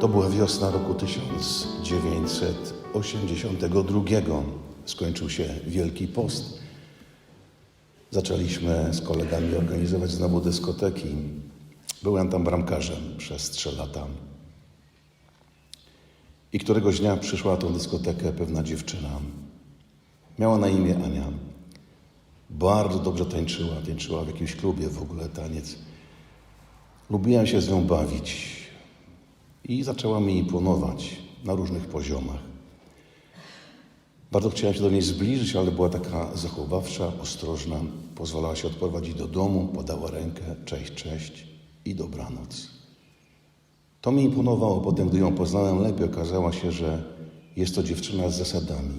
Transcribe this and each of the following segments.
To była wiosna roku 1982. Skończył się Wielki Post. Zaczęliśmy z kolegami organizować znowu dyskoteki. Byłem tam bramkarzem przez trzy lata. I któregoś dnia przyszła na tą dyskotekę pewna dziewczyna. Miała na imię Ania. Bardzo dobrze tańczyła. Tańczyła w jakimś klubie w ogóle taniec. Lubiłem się z nią bawić i zaczęła mi imponować na różnych poziomach. Bardzo chciałem się do niej zbliżyć, ale była taka zachowawcza, ostrożna. Pozwalała się odprowadzić do domu, podała rękę, cześć, cześć i dobranoc. To mi imponowało. Potem, gdy ją poznałem lepiej, okazało się, że jest to dziewczyna z zasadami.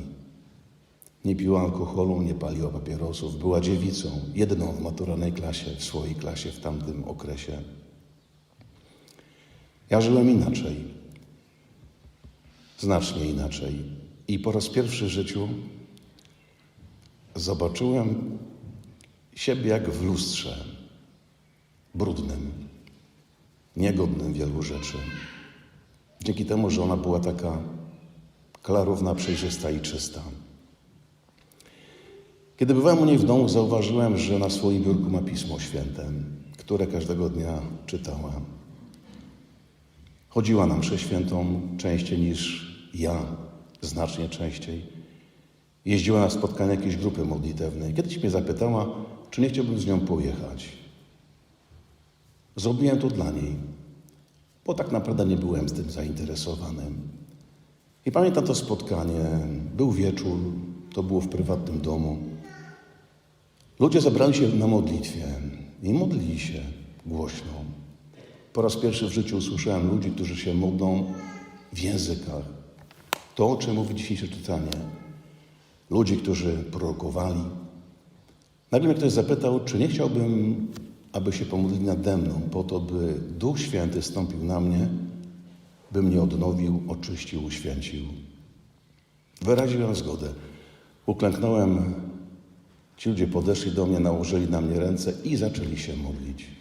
Nie piła alkoholu, nie paliła papierosów, była dziewicą, jedną w maturalnej klasie, w swojej klasie w tamtym okresie. Ja żyłem inaczej, znacznie inaczej. I po raz pierwszy w życiu zobaczyłem siebie jak w lustrze, brudnym, niegodnym wielu rzeczy. Dzięki temu, że ona była taka klarowna, przejrzysta i czysta. Kiedy byłem u niej w domu, zauważyłem, że na swoim biurku ma Pismo Święte, które każdego dnia czytała. Chodziła na mszę świętą częściej niż ja, znacznie częściej. Jeździła na spotkania jakiejś grupy modlitewnej. Kiedyś mnie zapytała, czy nie chciałbym z nią pojechać. Zrobiłem to dla niej, bo tak naprawdę nie byłem z tym zainteresowany. I pamiętam to spotkanie. Był wieczór, to było w prywatnym domu. Ludzie zebrali się na modlitwie i modlili się głośno. Po raz pierwszy w życiu usłyszałem ludzi, którzy się modlą w językach. To, o czym mówi dzisiejsze czytanie. Ludzi, którzy prorokowali. Nagle mnie ktoś zapytał, czy nie chciałbym, aby się pomodlili nade mną, po to, by Duch Święty stąpił na mnie, by mnie odnowił, oczyścił, uświęcił. Wyraziłem zgodę. Uklęknąłem. Ci ludzie podeszli do mnie, nałożyli na mnie ręce i zaczęli się modlić.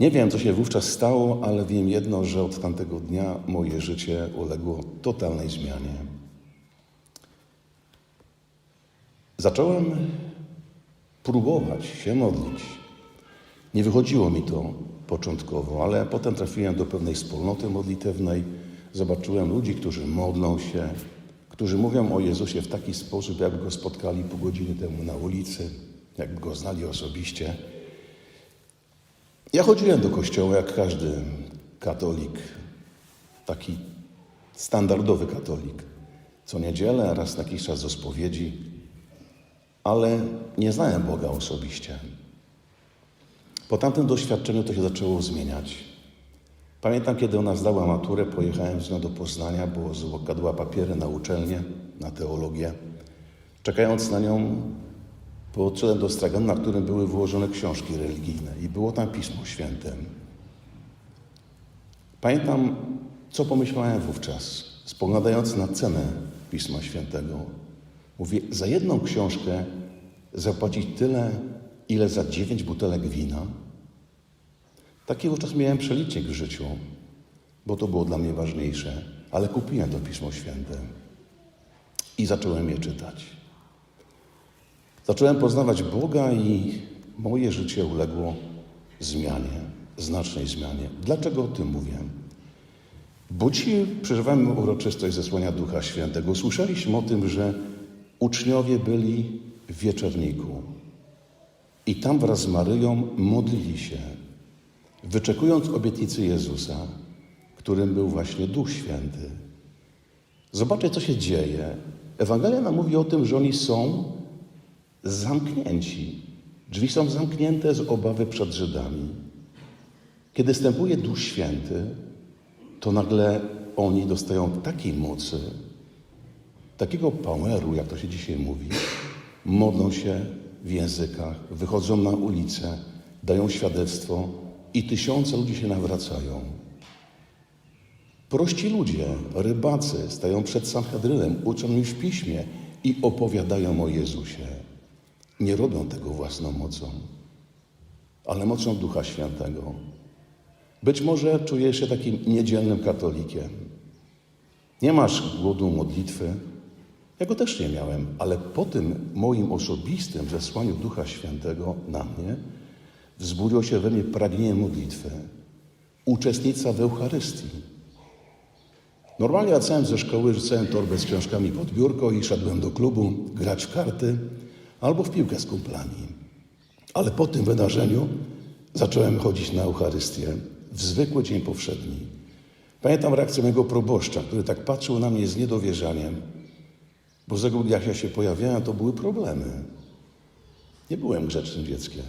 Nie wiem, co się wówczas stało, ale wiem jedno, że od tamtego dnia moje życie uległo totalnej zmianie. Zacząłem próbować się modlić. Nie wychodziło mi to początkowo, ale potem trafiłem do pewnej wspólnoty modlitewnej. Zobaczyłem ludzi, którzy modlą się, którzy mówią o Jezusie w taki sposób, jakby go spotkali pół godziny temu na ulicy, jakby go znali osobiście. Ja chodziłem do kościoła jak każdy katolik, taki standardowy katolik. Co niedzielę, raz na jakiś czas do spowiedzi, ale nie znałem Boga osobiście. Po tamtym doświadczeniu to się zaczęło zmieniać. Pamiętam, kiedy ona zdała maturę, pojechałem z nią do Poznania, bo złokadła papiery na uczelnię, na teologię. Czekając na nią, podszedłem do straganu, na którym były wyłożone książki religijne i było tam Pismo Święte. Pamiętam, co pomyślałem wówczas, spoglądając na cenę Pisma Świętego. Mówię, za jedną książkę zapłacić tyle, ile za dziewięć butelek wina. Taki wówczas miałem przelicznik w życiu, bo to było dla mnie ważniejsze, ale kupiłem to Pismo Święte i zacząłem je czytać. Zacząłem poznawać Boga i moje życie uległo zmianie, znacznej zmianie. Dlaczego o tym mówię? Bo dzisiaj przeżywamy uroczystość zesłania Ducha Świętego. Słyszeliśmy o tym, że uczniowie byli w wieczorniku i tam wraz z Maryją modlili się, wyczekując obietnicy Jezusa, którym był właśnie Duch Święty. Zobaczcie, co się dzieje. Ewangelia nam mówi o tym, że oni są zamknięci. Drzwi są zamknięte z obawy przed Żydami. Kiedy wstępuje Duch Święty, to nagle oni dostają takiej mocy, takiego poweru, jak to się dzisiaj mówi, modlą się w językach, wychodzą na ulicę, dają świadectwo i tysiące ludzi się nawracają. Prości ludzie, rybacy stają przed Sanhedrynem, uczą im w piśmie i opowiadają o Jezusie. Nie robią tego własną mocą, ale mocą Ducha Świętego. Być może czujesz się takim niedzielnym katolikiem. Nie masz głodu modlitwy. Ja go też nie miałem, ale po tym moim osobistym zesłaniu Ducha Świętego na mnie wzbudziło się we mnie pragnienie modlitwy, uczestnictwa w Eucharystii. Normalnie wracałem ze szkoły, rzucałem torbę z książkami pod biurko i szedłem do klubu grać w karty albo w piłkę z kumplami. Ale po tym wydarzeniu zacząłem chodzić na Eucharystię w zwykły dzień powszedni. Pamiętam reakcję mojego proboszcza, który tak patrzył na mnie z niedowierzaniem, bo z reguły jak ja się pojawiałem, to były problemy. Nie byłem grzecznym dzieckiem.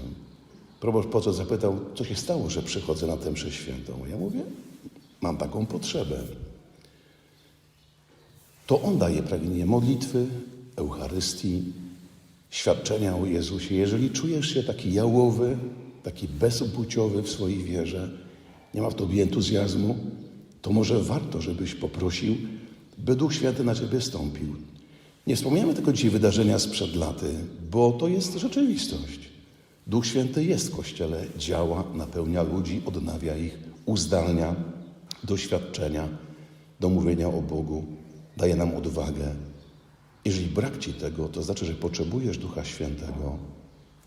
Proboszcz po co zapytał, co się stało, że przychodzę na tę mszę świętą. Ja mówię, mam taką potrzebę. To On daje pragnienie modlitwy, Eucharystii, świadczenia o Jezusie. Jeżeli czujesz się taki jałowy, taki bezpłciowy w swojej wierze, nie ma w tobie entuzjazmu, to może warto, żebyś poprosił, by Duch Święty na ciebie stąpił. Nie wspomniamy tylko dzisiaj wydarzenia sprzed laty, bo to jest rzeczywistość. Duch Święty jest w Kościele, działa, napełnia ludzi, odnawia ich, uzdalnia, doświadczenia, do mówienia o Bogu, daje nam odwagę. Jeżeli brak Ci tego, to znaczy, że potrzebujesz Ducha Świętego.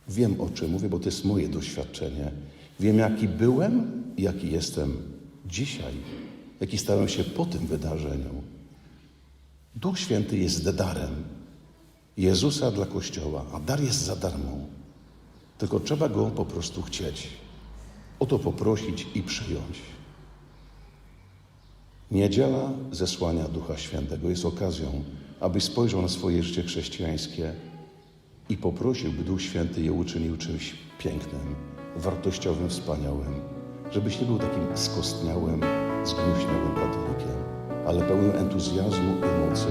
Wiem o czym mówię, bo to jest moje doświadczenie. Wiem, jaki byłem i jaki jestem dzisiaj, jaki stałem się po tym wydarzeniu. Duch Święty jest darem Jezusa dla Kościoła, a dar jest za darmo. Tylko trzeba go po prostu chcieć. O to poprosić i przyjąć. Niedziela zesłania Ducha Świętego jest okazją, abyś spojrzał na swoje życie chrześcijańskie i poprosił, by Duch Święty je uczynił czymś pięknym, wartościowym, wspaniałym, żebyś nie był takim skostniałym, zgnuśniałym katolikiem, ale pełnym entuzjazmu i mocy